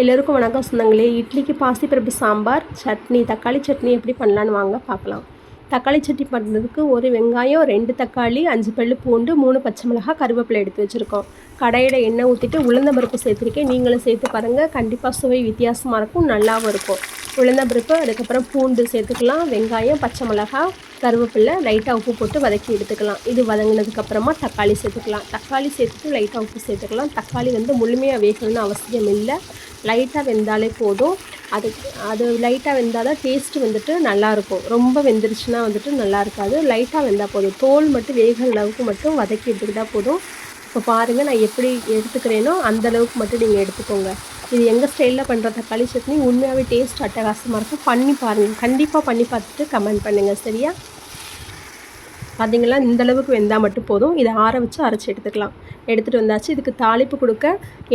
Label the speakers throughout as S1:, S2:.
S1: எல்லோருக்கும் வணக்கம் சொந்தங்களே. இட்லிக்கு பாசிப்பருப்பு சாம்பார் சட்னி தக்காளி சட்னி எப்படி பண்ணலான்னு வாங்க பார்க்கலாம். தக்காளி சட்னி பண்ணுறதுக்கு ஒரு வெங்காயம் ரெண்டு தக்காளி அஞ்சு பல்லு பூண்டு மூணு பச்சை மிளகாய் கருவேப்பிலை எடுத்து வச்சுருக்கோம். கடையில் எண்ணெய் ஊற்றிட்டு உளுந்த பருப்பு சேர்த்துருக்கேன். நீங்களும் சேர்த்து பாருங்கள் கண்டிப்பாக சுவை வித்தியாசமாக இருக்கும் நல்லாவும் இருக்கும். உளுந்த பருப்பு அதுக்கப்புறம் பூண்டு சேர்த்துக்கலாம். வெங்காயம் பச்சை மிளகாய் கருவேப்பிலை லைட்டாக உப்பு போட்டு வதக்கி எடுத்துக்கலாம். இது வதங்கினதுக்கப்புறமா தக்காளி சேர்த்துக்கலாம். தக்காளி சேர்த்துட்டு லைட்டாக உப்பு சேர்த்துக்கலாம். தக்காளி வந்து முழுமையாக வேகணும்னு அவசியம் இல்லை. லைட்டாக வெந்தாலே போதும். அது அது லைட்டாக வெந்தால் தான் டேஸ்ட்டு வந்துட்டு நல்லாயிருக்கும். ரொம்ப வெந்துருச்சுன்னா வந்துட்டு நல்லா இருக்காது லைட்டாக வெந்தால் போதும். தோல் மட்டும் வேகிற அளவுக்கு மட்டும் வதக்கி எடுத்துக்கிட்டால் போதும். இப்போ பாருங்கள் நான் எப்படி எடுத்துக்கிறேனோ அந்தளவுக்கு மட்டும் நீங்கள் எடுத்துக்கோங்க. இது எங்கள் ஸ்டைலில் பண்ணுற தக்காளி சட்னி உண்மையாகவே டேஸ்ட் அட்டகாசமாக இருக்கும். பண்ணி பாருங்கள் கண்டிப்பாக பண்ணி பார்த்துட்டு கமெண்ட் பண்ணுங்கள் சரியா? பார்த்தீங்களா இந்த அளவுக்கு வெந்தால் மட்டும் போதும். இதை ஆற வச்சு அரைச்சி எடுத்துக்கலாம். எடுத்துகிட்டு வந்தாச்சு. இதுக்கு தாளிப்பு கொடுக்க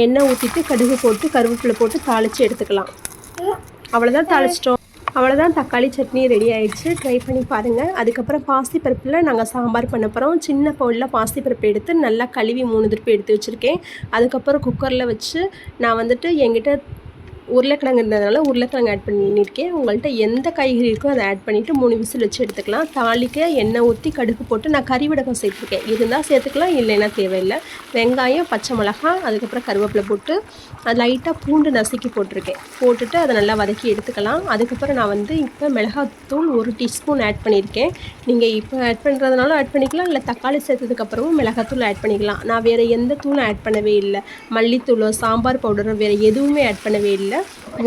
S1: எண்ணெய் ஊற்றிட்டு கடுகு போட்டு கருவேப்பிலை போட்டு தாளித்து எடுத்துக்கலாம். அவ்வளோதான் தாளிச்சிட்டோம். அவ்வளோதான் தக்காளி சட்னி ரெடி ஆயிடுச்சு. ட்ரை பண்ணி பாருங்கள் அதுக்கப்புறம் பாசிப்பருப்பில் நாங்கள் சாம்பார் பண்ண போகிறோம் சின்ன பவுலில் பாசிப்பருப்பு எடுத்து நல்லா கழுவி மூணு திருப்பி எடுத்து வச்சுருக்கேன். அதுக்கப்புறம் குக்கரில் வச்சு நான் வந்துட்டு என்கிட்ட உருளைக்கிழங்கு இருந்ததுனால உருளைக்கிழங்கு ஆட் பண்ணியிருக்கேன். உங்கள்கிட்ட எந்த காய்கறி இருக்கோ அதை ஆட் பண்ணிவிட்டு மூணு விசில் வச்சு எடுத்துக்கலாம். தாளிக்க எண்ணெய் ஊற்றி கடுகு போட்டு நான் கறிவடகம் சேர்த்துருக்கேன். இருந்தால் சேர்த்துக்கலாம் இல்லைன்னா தேவையில்லை. வெங்காயம் பச்சை மிளகாய் அதுக்கப்புறம் கருவேப்பிலை போட்டு அது லைட்டாக பூண்டு நசுக்கி போட்டிருக்கேன். போட்டுட்டு அதை நல்லா வதக்கி எடுத்துக்கலாம். அதுக்கப்புறம் நான் வந்து இப்போ மிளகாத்தூள் ஒரு டீஸ்பூன் ஆட் பண்ணியிருக்கேன். நீங்கள் இப்போ ஆட் பண்ணுறதுனால ஆட் பண்ணிக்கலாம் இல்லை தக்காளி சேர்த்ததுக்கப்புறமும் மிளகாத்தூள் ஆட் பண்ணிக்கலாம். நான் வேறு எந்த தூளும் ஆட் பண்ணவே இல்லை. மல்லித்தூளோ சாம்பார் பவுடரோ வேறு எதுவுமே ஆட் பண்ணவே இல்லை.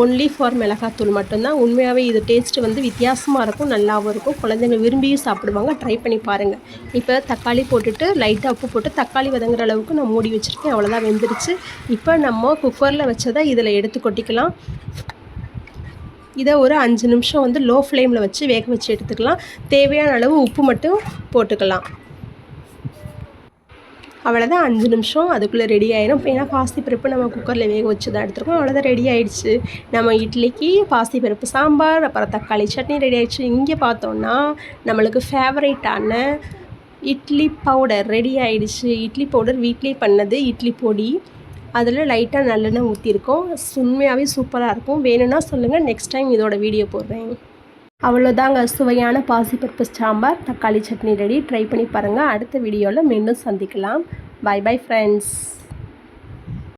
S1: ஒன்லி ஃபார் மிளகாத்தூள் மட்டும்தான். உண்மையாகவே இது டேஸ்ட்டு வந்து வித்தியாசமாக இருக்கும் நல்லாவும் இருக்கும். குழந்தைங்க விரும்பியும் சாப்பிடுவாங்க. ட்ரை பண்ணி பாருங்கள் இப்போ தக்காளி போட்டுட்டு லைட்டாக உப்பு போட்டு தக்காளி வதங்குற அளவுக்கு நான் மூடி வச்சுருக்கேன். அவ்வளோதான் வெந்துருச்சு. இப்போ நம்ம குக்கரில் வச்சதை இதில் எடுத்து கொட்டிக்கலாம். இதை ஒரு அஞ்சு நிமிஷம் வந்து லோ ஃப்ளேமில் வச்சு வேக வச்சு எடுத்துக்கலாம். தேவையான அளவு உப்பு மட்டும் போட்டுக்கலாம். அவ்வளோதான் அஞ்சு நிமிஷம் அதுக்குள்ளே ரெடி ஆயிடும் இப்போ ஏன்னா பாசிப்பருப்பு நம்ம குக்கரில் வேக வச்சு தான் எடுத்துருக்கோம். அவ்வளோதான் ரெடி ஆயிடுச்சு. நம்ம இட்லிக்கு பாசிப்பருப்பு சாம்பார் அப்புறம் தக்காளி சட்னி ரெடி ஆயிடுச்சு. இங்கே பார்த்தோன்னா நம்மளுக்கு ஃபேவரேட்டான இட்லி பவுடர் ரெடி ஆயிடுச்சு. இட்லி பவுடர் வீட்லேயே பண்ணது இட்லி பொடி. அதில் லைட்டாக நல்லெண்ணெய் ஊற்றிருக்கோம் உண்மையாகவே சூப்பராக இருக்கும். வேணும்னா சொல்லுங்கள் நெக்ஸ்ட் டைம் இதோட வீடியோ போடுறேன். அவ்வளோதாங்க சுவையான பாசிப்பருப்பு சாம்பார் தக்காளி சட்னி ரெடி ட்ரை பண்ணி பாருங்கள் அடுத்த வீடியோவில் மீண்டும் சந்திக்கலாம். By bye friends